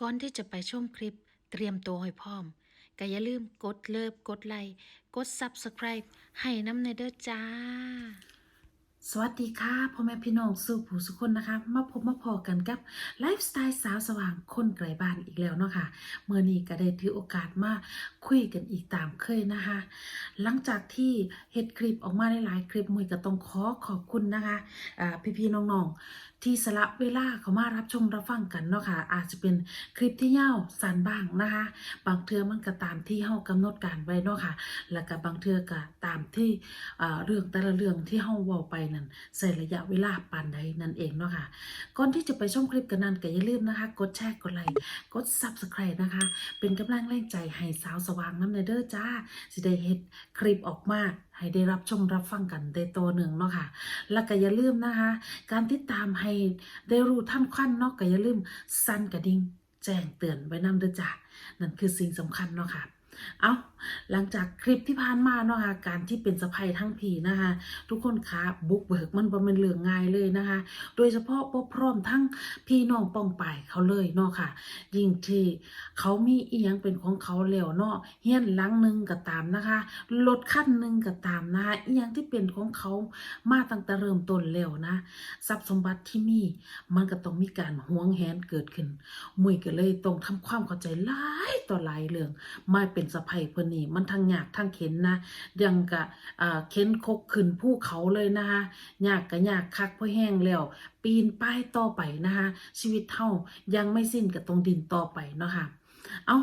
ก่อนที่จะไปชมคลิปเตรียมตัวให้พร้อมก็อย่าลืมกดเลิฟกดไลค์กด Subscribe ให้น้ำในเด้อจ้า สวัสดีค่ะพ่อแม่พี่น้องสู่ผู้สุคนนะคะ มาพบมาพอกันกับไลฟ์สไตล์สาวสว่างคนไกลบ้านอีกแล้วเนาะค่ะเมื่อนี้ก็ได้ถือโอกาสมาคุยกันอีกตามเคยนะคะ หลังจากที่เฮ็ดคลิปออกมาหลายๆคลิปมวยก็ต้องขอขอบคุณนะคะอ่พี่ๆน้องๆ ที่สละเวลาเขามารับชมรับฟังกันเนาะค่ะอาจจะเป็นคลิปที่ยาวสั้นบ้างนะคะ บางเทือมันก็ตามที่เฮากำหนดการไว้เนาะค่ะ แล้วก็บางเทือก็ตามที่เรื่องแต่ละเรื่องที่เฮาเว้าไปนั่นใส่ระยะเวลาปานใดนั่นเองเนาะค่ะก่อนที่จะไปชมคลิปกันนั้นก็อย่าลืมนะคะ กดแชร์กดไลค์กด Subscribe นะคะ เป็นกำลังแรงใจให้สาวสว่างน้ำเนเด้อจ้าสิได้เฮ็ดคลิปออกมา ให้ได้รับชมรับฟังกันได้ตัวหนึ่งเนาะค่ะ แล้วก็อย่าลืมนะคะ การติดตามให้ได้รู้ท่านขั้นเนาะก็อย่าลืมสั่นกระดิ่งแจ้งเตือนไว้นำเด้อจ้ะนั่นคือสิ่งสำคัญเนาะค่ะ เอาหลังจากคลิปที่ผ่านมาเนาะค่ะการที่เป็นสะพายทั้งผีนะคะ ทุกคนคะบุกเบิกมันบ่เป็นเรื่องง่ายเลยนะคะ โดยเฉพาะบ่พร้อมทั้งพี่น้องป้องไปายเขาเลยเนาะค่ะ ยิ่งที่เขามีเอียงเป็นของเขาแล้วเนาะเฮียนหลังหนึ่งก็ตามนะคะรถคันหนึ่งก็ตามนะคะเอียงที่เป็นของเขามาตั้งแต่เริ่มต้นแล้วนะทรัพย์สมบัติที่มีมันก็ต้องมีการหวงแหนเกิดขึ้น มุยก็เลยต้องทำความเข้าใจหลายต่อหลายเรื่องมาเป็นสะใภ้เพิ่นนี่มันทั้งยากทั้งเข็นนะยังกะอ่าเข็นคกขึ้นภูเขาเลยนะคะยากก็ยากคักเพราะแห้งแล้ว ปีนป้ายต่อไปนะคะชีวิตเท่ายังไม่สิ้นกับตรงดินต่อไปเนาะค่ะเอา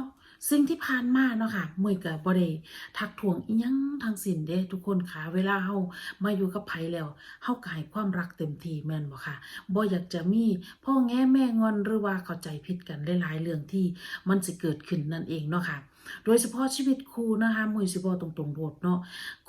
สิ่งที่ผ่านมาเนาะค่ะมวยกับบริทักทวงอียังทางสินเด้ทุกคนค่ะเวลาเฮามาอยู่กับไผแล้วเฮาก็ให้ความรักเต็มที่แม่นบ่ค่ะบ่อยากจะมีพ่อแง่แม่งอนหรือว่าเข้าใจผิดกันหลายๆเรื่องที่มันสิเกิดขึ้นนั่นเองเนาะค่ะ โดยเฉพาะชีวิตครูนะคะมวยสิบ่ตรงๆโดดเนาะ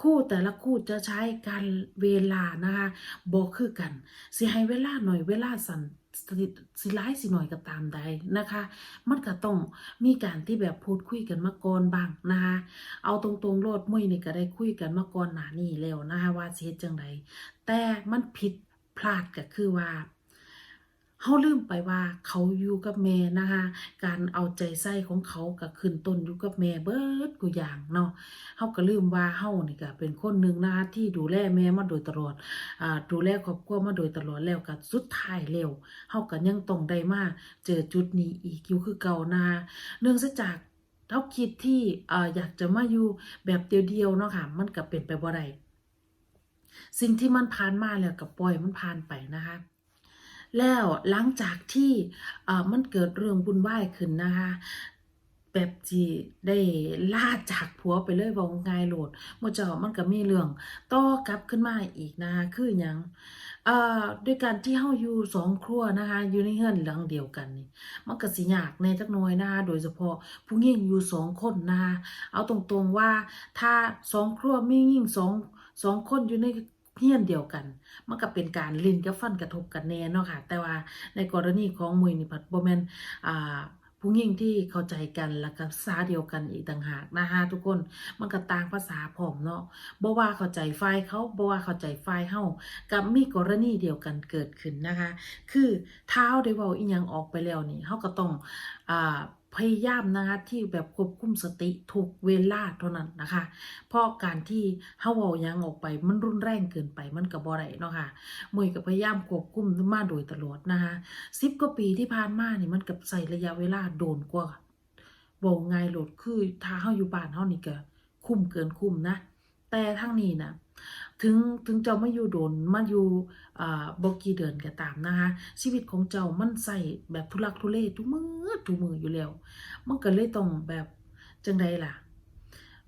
คู่แต่ละคู่จะใช้การเวลานะคะบ่คือกันสิให้เวลาหน่อยเวลาสันสิสิร้ายสิหน่อยก็ตามใดนะคะ มันก็ต้องมีการที่แบบพูดคุยกันมาก่อนบ้างนะคะเอาตรงๆโลดมุ้ยนี่ก็ได้คุยกันมาก่อนหน้านี้แล้วนะคะว่าเฮ็ดจังไดแต่มันผิดพลาดก็คือว่า เฮาลืมไปว่าเขาอยู่กับแม่นะคะ การเอาใจใส่ของเขาก็ขึ้นต้นอยู่กับแม่เบิดกูอย่างเนาะเฮาก็ลืมว่าเฮานี่ก็เป็นคนหนึ่งนะคะที่ดูแลแม่มาโดยตลอดอ่าดูแลครอบครัวมาโดยตลอดแล้วก็สุดท้ายแล้วเฮาก็ยังต้องได้มาเจอจุดนี้อีกอยู่คือเก่านะเนื่องจากเฮาคิดที่อ่ออยากจะมาอยู่แบบเดียวๆเนาะค่ะมันก็เป็นไปบ่ได้สิ่งที่มันผ่านมาแล้วก็ปล่อยมันผ่านไปนะคะ แล้วหลังจากที่มันเกิดเรื่องวุ่นวขึ้นนะคะแบบจีได้ล่าจากผัวไปเลยว่าง่ายโหลดมเจ้ามันก็มีเรื่องต่อกลับขึ้นมาอีกนะคะคือหยังเอ่อด้วยการที่เฮาอยู่สองครัวนะคะอยู่ในเฮือนหลังเดียวกันนี่มันก็สิยากแหน่จักหน่อยนะคะโดยเฉพาะผู้หญิงอยู่สองคนนะคะเอาตรงๆว่าถ้าสองครัวมีหญิงสองสองคนอยู่ใน เฮียนเดียวกัน มันก็เป็นการลิ้นกับฟันกระทบกันแน่เนาะค่ะ แต่ว่าในกรณีของมุยนี่พัดบ่แมนอ่าผู้หญิงที่เข้าใจกันแล้วก็ภาษาเดียวกันอีกต่างหากนะคะทุกคนมันก็ต่างภาษาพร้อมเนาะบ่ว่าเข้าใจฝ่ายเขาบ่ว่าเข้าใจฝ่ายเฮากับมีกรณีเดียวกันเกิดขึ้นนะคะ คือเท้าได้เว้าอีหยังออกไปแล้วนี่เฮาก็ต้องอ่า พยายามนะคะที่แบบควบคุมสติทุกเวลาเท่านั้นนะคะ เพราะการที่เฮาเว้ายังออกไปมันรุนแรงเกินไปมันก็บ่ได้เนาะค่ะมวยก็พยายามควบคุมมาโดยตลอดนะคะสิบกว่าปีที่ผ่านมานี่มันกับใส่ระยะเวลาโดนกว่าบอกง่ายโหลดคือถ้าเฮาอยู่บ้านเฮานี่ก็คุ้มเกินคุ้มนะ แต่ทั้งนี้นะ ถึงถึงเจ้ามาอยู่โดนมาอยู่บกีเดือนก็ตามนะคะชีวิตของเจ้ามันใส่แบบทุลักทุเลทุกมือทุกมืออยู่แล้ว มันก็เลยต้องแบบจังใดล่ะ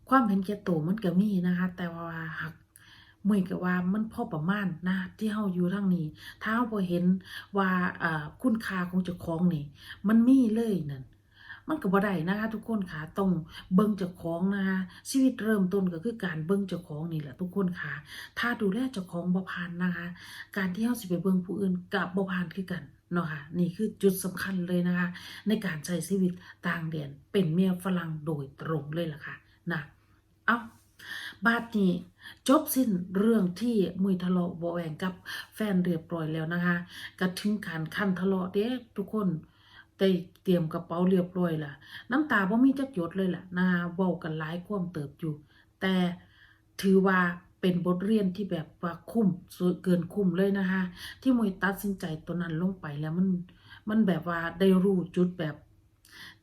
ความเห็นแก่ตัวมันก็มีนะคะ แต่ว่าหักเมือกับว่ามันพอประมาณนะที่เฮาอยู่ทางนี้ ถ้าเฮาบ่เห็นว่าอ่าคุณค่าของเจ้าของนี่ มันมีเลยนั่น มันก็บ่ได้นะคะทุกคนค่ะต้องเบิ่งเจ้าของนะคะชีวิตเริ่มต้นก็คือการเบิ่งเจ้าของนี่แหละทุกคนค่ะ ถ้าดูแลเจ้าของบ่ผ่านนะคะ การที่เฮาสิไปเบิ่งผู้อื่นก็บ่ผ่านคือกันเนาะค่ะนี่คือจุดสำคัญเลยนะคะ ในการใช้ชีวิตต่างแดนเป็นเมียฝรั่งโดยตรงเลยล่ะค่ะนะเอาบาดนี้จบสิ้นเรื่องที่มุยทะเลาะบาะแวงกับแฟนเรียบร้อยแล้วนะคะก็ถึงการขั้นทะเลาะเด้ทุกคน ได้เตรียมกระเป๋าเรียบร้อยล่ะ น้ำตาบ่มีจักหยดเลยล่ะนะเว้ากันหลายความเติบอยู่ แต่ถือว่าเป็นบทเรียนที่แบบว่าคุ้มสเกินคุ้มเลยนะคะที่มวยตัดสินใจตัวนั้นลงไปแล้วมันมันแบบว่าได้รู้จุดแบบ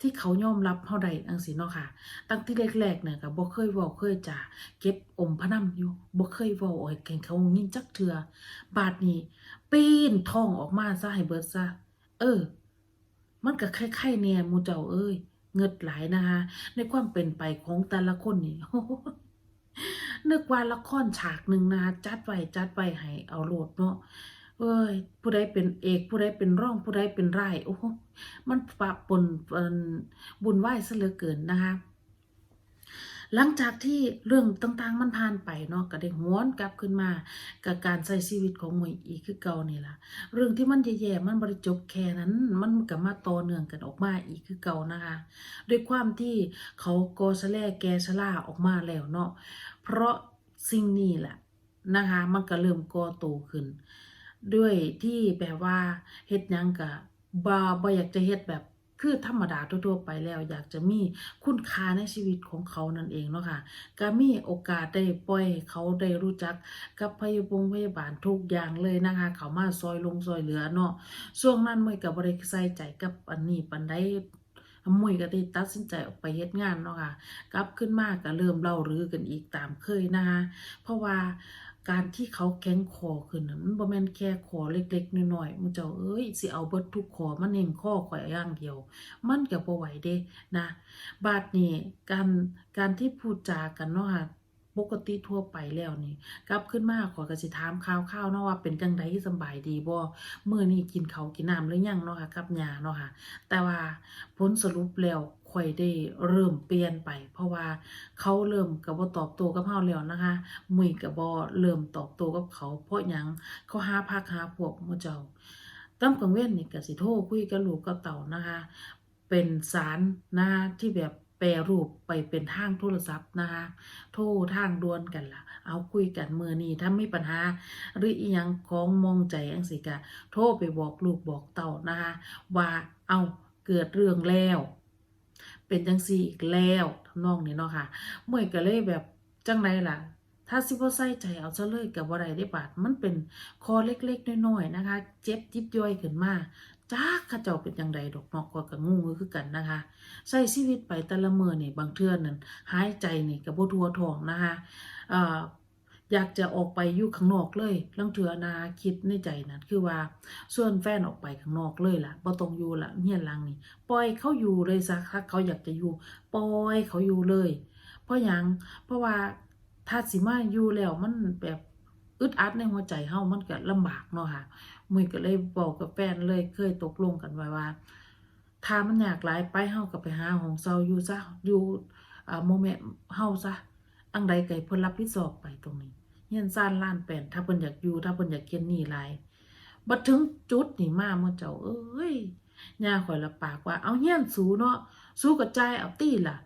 ที่เขายอมรับเฮาได้จังซี่เนาะค่ะ ตั้งที่แรกๆเนี่ยก็บ่เคยเว้าเคยจ่าเก็บอมพะนำอยู่บ่เคยเว้าให้แก่งเขายินจักเทื่อบาดนี้ปีนท้องออกมาซะให้เบิดซะเออ มันก็คล้ายๆเนี่ยมูเจ้าเอ้ยเงิดหลายนะคะ ในความเป็นไปของแต่ละคนนี่นึกว่าละครฉากหนึ่งนะจัดไว้จัดไว้ให้เอาโหลดเนาะเอ้ย ผู้ใดเป็นเอก ผู้ใดเป็นร่อง ผู้ใดเป็นไร่โอ้โหมันปะปนเอิ่นบุญไหวายซะเหลือเกินนะคะ หลังจากที่เรื่องต่างๆ มันผ่านไปเนาะก็ได้หวนกลับขึ้นมา กับการใช้ชีวิตของมวยอีกคือเก่านี่ล่ะ เรื่องที่มันแย่ๆมันบริจบแค่นั้น มันก็มาต่อเนื่องกันออกมาอีกคือเก่านะคะด้วยความที่เขากอสะแลแกสลาออกมาแล้วเนาะเพราะสิ่งนี้แหละนะคะ มันก็เริ่มก่อโตขึ้น ด้วยที่แบบว่าเฮ็ดยังกะบ่บ่อยากจะเฮ็ดแบบ คือธรรมดาทั่วๆไปแล้ว อยากจะมีคุณค่าในชีวิตของเขานั่นเองเนาะค่ะก็มีโอกาสได้ปล่อยเขาได้รู้จักกับพยาบงพยาบาลทุกอย่างเลยนะคะ เขามาซอยลงซอยเหลือเนาะช่วงนั้นมวยก็บ่ได้ใส่ใจกับอันนี้ปานใดมวยก็ได้ตัดสินใจออกไปเฮ็ดงานเนาะค่ะ กลับขึ้นมาก็เริ่มเล่ารือกันอีกตามเคยนะคะ เพราะว่า การที่เขาแข็งคอขึ้นน่ะมันบ่แม่นแค่คอเล็กๆน้อยๆมันเจ้าเอ้ยสิเอาเบิดทุกคอมันเองข้อข่อยอย่างเดียว มันก็บ่ไหวเด้นะ บาดนี้การการที่พูดจากันเนาะค่ะ ปกติทั่วไปแล้วนี่กลับขึ้นมาขอยก็สิถามข่าวๆเนาะว่าเป็นจังไดสบายดีบ่มื้อนี้กินเขากินน้ำหรือยังเนาะค่ะกับยาเนาะค่ะ แต่ว่าผลสรุปแล้วข่อยได้เริ่มเปลี่ยนไป เพราะว่าเขาเริ่มก็บ่ตอบโต้กับเฮาแล้วนะคะมื้อก็บ่เริ่มตอบโต้กับเขา เพราะหยังเขาหาพักหาพวกมู่เจ้าตำกลางเว้นนี่ก็สิโทรคุยกับลูกกับเต้านะคะ เป็นสารนะที่แบบ แปรรูปไปเป็นทางโทรศัพท์นะคะ โทรทางด่วนกันล่ะ เอาคุยกันมื้อนี้ถ้ามีปัญหา หรืออีหยังของมองใจอังสิกะโทรไปบอกลูกบอกเต่านะคะ ว่าเอาเกิดเรื่องแล้ว เป็นจังซี่อีกแล้วทำนองนี้เนาะค่ะเมื่อก็เลยแบบจังไรล่ะ ถ้าสิบ่ใส่ใจเอาซะเลยก็บ่ได้เด้บาดมันเป็นคอเล็กๆน้อยๆนะคะ เจ็บยิบย่อยขึ้นมาจักเขาเจ้าเป็นจังใดดอกนาะก็ก็งงคือกันนะคะ ใช้ชีวิตไปแต่ละเมื้อนี่บางเทื่อนั่นหายใจนี่ก็บ่ทัวทองนะคะเอ่ออยากจะออกไปอยู่ข้างนอกเลยลางเทื่อนะคิดในใจนั่นคือว่าส่วนแฟนออกไปข้างนอกเลยล่ะบ่ต้องอยู่ละเฮียนลังนี่ปล่อยเขาอยู่เลยซะถ้าเขาอยากจะอยู่ปล่อยเขาอยู่เลย เพราะยังเพราะว่า ถ้าสิมาอยู่แล้วมันแบบอึดอัดในหัวใจเฮามันก็ลำบากเนาะค่ะมื้อก็เลยบอกกับแฟนเลยเคยตกลงกันไว้ว่า ถ้ามันอยากหลายไปเฮาก็ไปหาห้องเช่าอยู่ซะอยู่อ่าโมเมนต์เฮาซะอังใดก็ให้เพิ่นรับผิดชอบไปตรงนี้เฮียนซ่านล้านแปนถ้าเพิ่นอยากอยู่ถ้าเพิ่นอยากเขียนหนี้หลายบัดถึงจุดนี่มาเมื่อเจ้าเอ้ยย่าข่อยละปากว่าเอาเฮียนสูเนาะสู้กระจายเอาตี้ล่ะ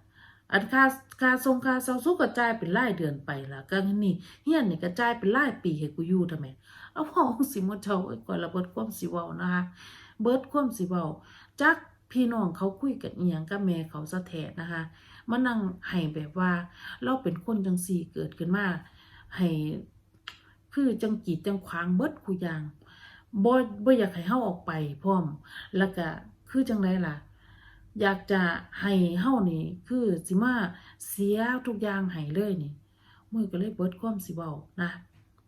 อันค่าค่าทรงค่าเซาสู้กระจายเป็นรายเดือนไปล่ะก็นี่เฮียนนี่กระจายเป็นรายปีให้กูอยู่ทำไมเอาพ่อสิมื่อเจ้าเอ้ก่อนละเบิดความสิเว้านะคะเบิดความสิเว้าจักพี่น้องเขาคุยกันเอียงกับแม่เขาซะแท้นะคะมานั่งให้แบบว่า เราเป็นคนจังซี่เกิดขึ้นมาให้คือจังกีดจังขวางเบิดคุอย่างบ่บ่อยากให้เฮาออกไปพร้อม แล้วก็คือจังไดล่ะ อยากจะให้เฮานี่ คือสิมาเสียทุกอย่างให้เลยนี่มือก็เลยเบิดความสิเว้านะ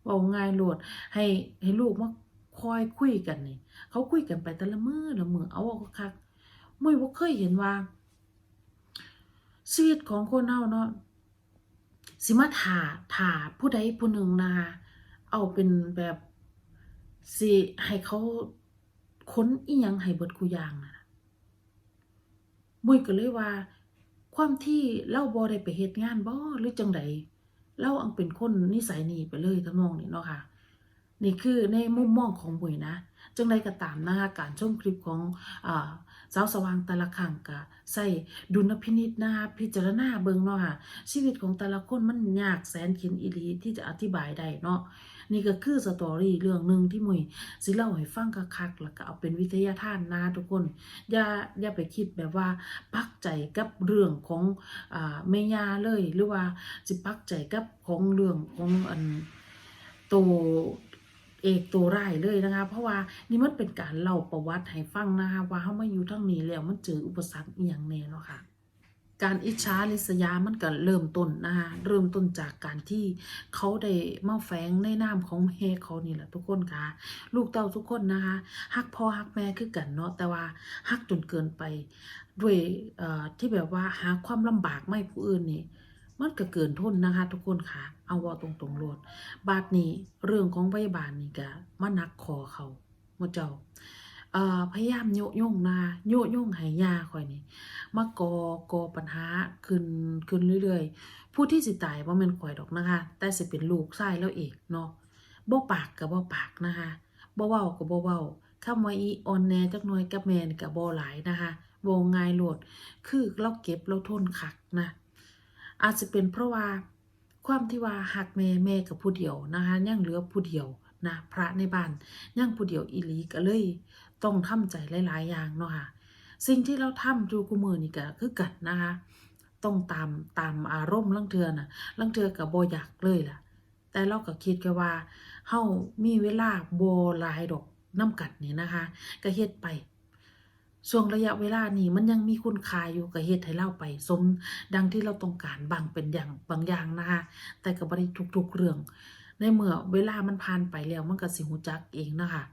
เว้าง่ายโหลดให้ให้ลูกมาคอยคุยกันนี่ เขาคุยกันไปแต่ละมือละมือเอาเอาคักมือบ่เคยเห็นว่าชีวิตของคนเฮาเนาะสิมาท่าท่าผู้ใดผู้หนึ่งนะคะเอาเป็นแบบสิให้เขาค้นอีหยังให้เบิดกูย่างนะ มุ้ยก็เลยว่า ความที่เราบ่ได้ไปเฮ็ดงานบ่หรือจังใดเราอังเป็นคนนิสัยนี้ไปเลยทำนองนี้เนาะค่ะ นี่คือในมุมมองของมุ้ยนะ จังใดก็ตามนะคะการชมคลิปของอ่าสาวสว่างแต่ละครั้งก็ใส่ดุลพินิจนะคะพิจารณาเบิ่งเนาะค่ะชีวิตของแต่ละคนมันยากแสนเข็ญอีหลีที่จะอธิบายได้เนาะ นี่ก็คือสตอรี่เรื่องหนึ่งที่มุยสิเล่าให้ฟังคักๆแล้วก็เอาเป็นวิทยาทานนะทุกคน อย่าอย่าไปคิดแบบว่าปักใจกับเรื่องของอ่าแม่ยาเลย หรือว่าสิปักใจกับของเรื่องของอันโตวเอกตัวไร้เลยนะคะ เพราะว่านี่มันเป็นการเล่าประวัติให้ฟังนะคะว่าเฮามาอยู่ทั้งนี้แล้วมันเจออุปสรรคอีหยังแน่เนาะค่ะ การอิจฉาริษยามันก็เริ่มต้นนะคะเริ่มต้นจากการที่เขาได้มาแฝงในนามของแม่เขานี่แหละทุกคนค่ะ ลูกเต้าทุกคนนะคะฮักพ่อฮักแม่คือกันเนาะแต่ว่าฮักจนเกินไป ด้วยที่แบบว่าหาความลำบากไม่ผู้อื่นนี่มันก็เกินทนนะคะ ทุกคนค่ะ เอาว่าตรงๆโลดบาดนี้เรื่องของพยาบาลนี่ก็มานักคอเขาหมดเจ้า เอ่อพยายามโยโยงนาโยโยงห้ยาคอยนี่มากอกอปัญหาขึ้นขึ้นเรื่อยๆ ผู้ที่สิตายบ่แม่นข่อยดอกนะคะ แต่สิเป็นลูกชายแล้วเองเนาะบ่ปากก็บ่ปากนะคะบ่เว้าก็บ่เว้าคำว่าอีออนแหนจักหน่อยกับแมนก็บ่หลายนะคะบ่ง่ายโหลด คือเราเก็บเราทนคักนะ อาจจะเป็นเพราะว่าความที่ว่าหักแม่แม่กับผู้เดียวนะคะยังเหลือผู้เดียวนะพระในบ้านยังผู้เดียวอีหลีก็เลย ต้องทำใจหลาย ๆ อย่างเนาะค่ะ สิ่งที่เราทำอยู่กูมือนี่ก็คือกันนะคะ ต้องตามตามอารมณ์ลังเทือน่ะลังเทือกับโบอยากเลยล่ะ แต่เราก็คิดกันว่าเฮามีเวลาโบหลายดอกน้ำกัดนี่นะคะก็เฮ็ดไปช่วงระยะเวลานี้มันยังมีคุณค่าอยู่ก็เฮ็ดให้เราไป สมดังที่เราต้องการบางเป็นอย่างบางอย่างนะคะแต่ก็บ่ได้ทุกๆเรื่อง ในเมื่อเวลามันผ่านไปแล้วมันก็สิหูจักเองนะคะ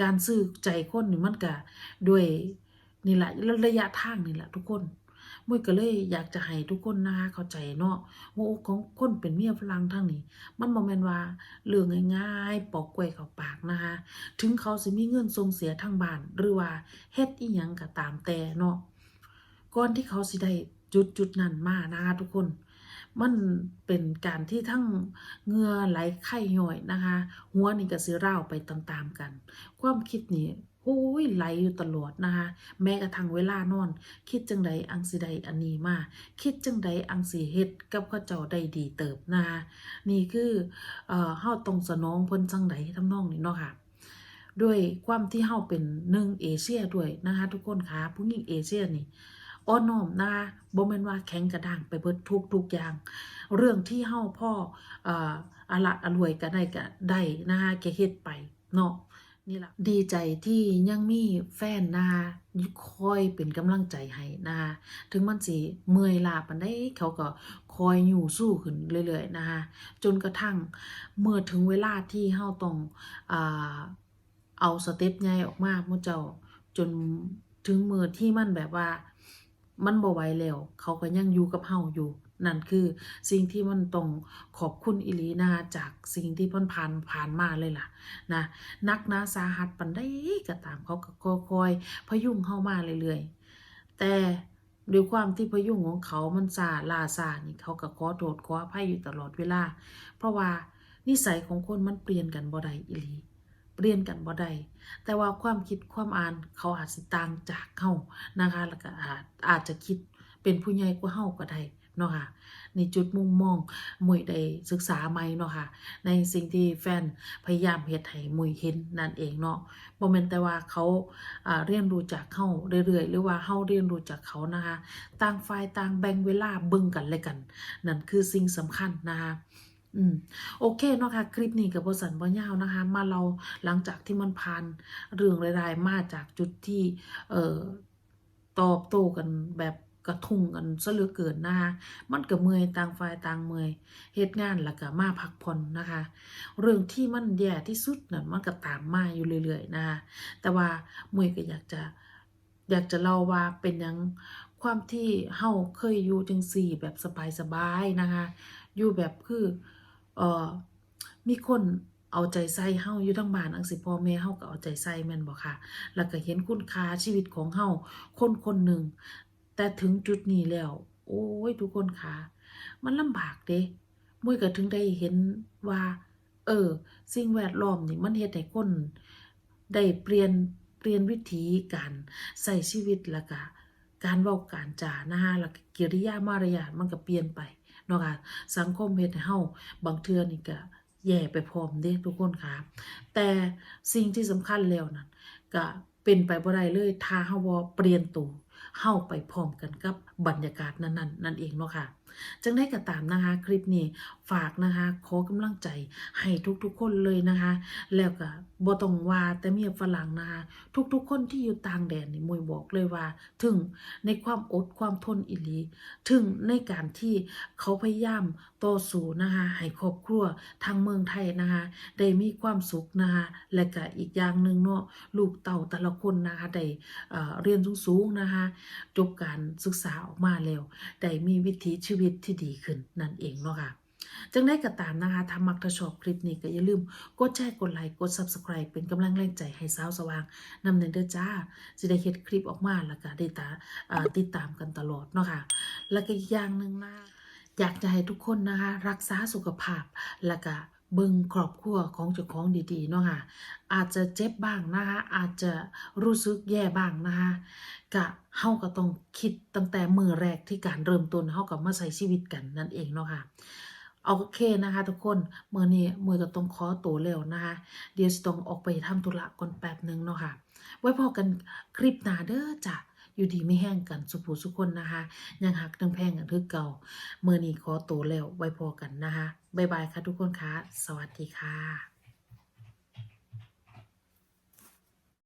การซื้อใจคนนี่มันก็ด้วยนี่แหละระยะทางนี่แหละทุกคนมุ้ยก็เลยอยากจะให้ทุกคนนะคะเข้าใจเนาะว่าโอ้ของคนเป็นเมียฝรั่งทางนี้ มันบ่แมนว่าเรื่องง่ายๆปอกกล้วยเข้าปากนะคะถึงเขาสิมีเงินส่งเสียทางบ้าน หรือว่าเฮ็ดอีหยังก็ตามแต่เนาะก่อนที่เขาสิได้จุดจุดนั้นมานะคะทุกคน มันเป็นการที่ทั้งเหงื่อไหลไข้ย่อยนะคะ หัวนี่ก็สิร่าวไปตามๆกัน ความคิดนี่โอ้ยไหลอยู่ตลอดนะคะ แม้กระทั่งเวลานอน คิดจังใดอังสิใดอันนี้มา คิดจังใดอังสิเฮ็ดกับเขาเจ้าได้ดีเติบนะคะนี่คือเอ่อเฮาต้องสนองเพิ่นจังใดทำนองนี้เนาะค่ะด้วยความที่เฮาเป็นหนึ่งเอเชียด้วยนะคะ ทุกคนคะผู้หญิงเอเชียนี่ อ้อนน้อมนะบ่แม่นว่าแข็งกระด้างไปเบิดทุกทุกอย่าง เรื่องที่เฮาพ่ออ่ออละอรวยก็ได้ก็ได้นะคะแกเฮ็ดไปเนาะนี่ล่ะดีใจที่ยังมีแฟนนะคะคอยเป็นกำลังใจให้นะคะถึงมันสิเมื่อยล้าปานใดเขาก็คอยอยู่สู้ขึ้นเรื่อยๆนะคะจนกระทั่งเมื่อถึงเวลาที่เฮาต้องอ่าเอาสเต็ปใหญ่ออกมาหมู่เจ้าจนถึงมือที่มันแบบว่า มันบ่ไหวแล้วเขาก็ยังอยู่กับเฮาอยู่ นั่นคือสิ่งที่มันต้องขอบคุณอิลีนาจากสิ่งที่พ่นผ่านผ่านมาเลยล่ะนะนักนาสาหัสปันได้ก็ตามเขาก็คอยๆพยุงเข้ามาเรื่อยๆ แต่ด้วยความที่พยุงของเขามันซาลาซานี่เขาก็ขอโทษขออภัยอยู่ตลอดเวลา เพราะว่านิสัยของคนมันเปลี่ยนกันบ่ได้อีหลี เปลี่ยนกันบ่ได้แต่ว่าความคิดความอ่านเขาอาจสิต่างจากเฮานะคะแล้วก็อาจอาจจะคิดเป็นผู้ใหญ่กว่าเฮาก็ได้เนาะค่ะนี่จุดมุ่งมองมวยได้ศึกษาใหม่เนาะค่ะในสิ่งที่แฟนพยายามเฮ็ดให้มวยเห็นนั่นเองเนาะบ่แม่นแต่ว่าเขาเรียนรู้จากเฮาเรื่อยๆ หรือว่าเฮาเรียนรู้จากเขานะคะต่างฝ่ายต่างแบ่งเวลาเบิ่งกันและกัน นั่นคือสิ่งสำคัญนะคะ อืมโอเคเนาะค่ะคลิปนี้กับบสันบ่ยาวนะคะ มาเราหลังจากที่มันผ่านเรื่องรายๆมาจากจุดที่เอ่อตอบโต้กันแบบกระทุ้งกันซะเหลือเกินนะคะมันก็เมยต่างฝ่ายต่างเมื่อยเฮ็ดงานแล้วก็มาพักผ่อนนะคะ เรื่องที่มันแย่ที่สุดนั่นมันก็ตามมาอยู่เรื่อยๆนะคะแต่ว่าเมยก็อยากจะอยากจะเล่าว่าเป็นยังความที่เฮาเคยอยู่จังซี่แบบสบายๆนะคะ อยู่แบบคือ เอ่อมีคนเอาใจใส่เฮาอยู่ทั้งบ้านจั่งซี้พ่อแม่เฮาก็เอาใจใส่แม่นบ่ค่ะ แล้วก็เห็นคุณค่าชีวิตของเฮาคนคนหนึ่ง แต่ถึงจุดนี้แล้ว โอ้ยทุกคนค่ะ มันลำบากเด้มุ้ยก็ถึงได้เห็นว่า เออ สิ่งแวดล้อมนี่มันเฮ็ดให้คนได้เปลี่ยนเปลี่ยนวิธีการใช้ชีวิตแล้วก็การเว้าการจานะคะแล้วก็กิริยามารยาทมันก็เปลี่ยนไป เนาะค่ะสังคมเฮ็ดให้เฮาบางเทื่อนี่ก็แย่ไปพร้อมเด้ทุกคนค่ะ แต่สิ่งที่สำคัญแล้วนั่นก็เป็นไปบ่ได้เลยถ้าเฮาบ่เปลี่ยนตัวเฮาไปพร้อมกันกับบรรยากาศนั้นๆนั่นเองเนาะค่ะ จังได้ก็ตามนะคะคลิปนี้ฝากนะคะขอกำลังใจให้ทุกๆคนเลยนะคะ แล้วก็บ่ต้องว่าแต่เมียฝรั่งนะคะทุกๆคนที่อยู่ต่างแดนนี่มวยบอกเลยว่า ถึงในความอดความทนอิลี ถึงในการที่เขาพยายามต่อสู้นะคะให้ครอบครัวทางเมืองไทยนะคะได้มีความสุขนะคะและก็อีกอย่างหนึ่งเนาะลูกเต่าแต่ละคนนะคะได้อ่อเรียนสูงๆนะคะจบการศึกษาออกมาแล้วได้มีวิถีชีวิตที่ดีขึ้นนั่นเองเนาะค่ะจังได้ก็ตามนะคะถ้ามักถ้าชอบคลิปนี้ก็อย่าลืม กดแชร์ กดไลค์ กด Subscribe เป็นกำลังแรงใจให้สาวสว่างนำเนินเด้อจ้าสิได้เห็ดคลิปออกมาแล้วก็ได้ตาอ่าติดตามกันตลอดเนาะค่ะ แล้วก็อีกอย่างหนึ่งนะ อยากจะให้ทุกคนนะคะ รักษาสุขภาพแล้วก็ เบิ่งครอบครัวของเจ้าของดีๆเนาะค่ะอาจจะเจ็บบ้างนะคะอาจจะรู้สึกแย่บ้างนะคะกะเฮาก็ต้องคิดตั้งแต่มือแรกที่การเริ่มต้นเฮาก็มาใช้ชีวิตกันนั่นเองเนาะค่ะโอเคนะคะ ทุกคนเมื่อนี้มือก็ต้องขอตัวแล้วนะคะเดี๋ยวต้องออกไปทำธุระก่อนแป๊บหนึงเนาะค่ะ ไว้พอกันคลิปหน้าเด้อจ้ะ อยู่ดีไม่แห้งกันสุภูสุคนนะคะ ยังหักยังแพงกันคือเก่าเมื่อนี้ขอตัวแล้วไว้พอกันนะคะ บ๊ายบายค่ะทุกคนค่ะสวัสดีค่ะ